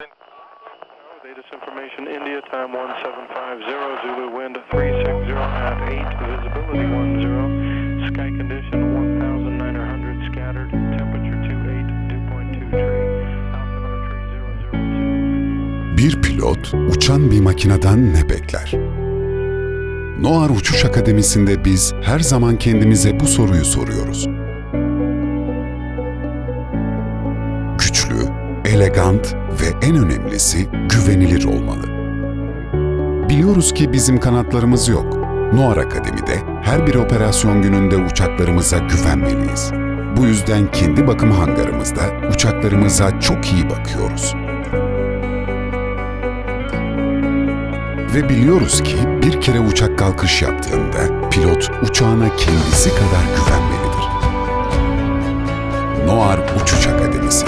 Latest information, India, time 1750, Zulu wind 360 at 8, visibility 10, sky condition 1900, scattered, temperature 28, dew point 23, altimeter 3002. Bir pilot uçan bir makineden ne bekler? Noar Uçuş Akademisi'nde biz her zaman kendimize bu soruyu soruyoruz. Güçlü, elegant ve en önemlisi güvenilir olmalı. Biliyoruz ki bizim kanatlarımız yok. Noar Akademi'de her bir operasyon gününde uçaklarımıza güvenmeliyiz. Bu yüzden kendi bakım hangarımızda uçaklarımıza çok iyi bakıyoruz. Ve biliyoruz ki bir kere uçak kalkış yaptığında pilot uçağına kendisi kadar güvenmelidir. Noar Uçuş Akademisi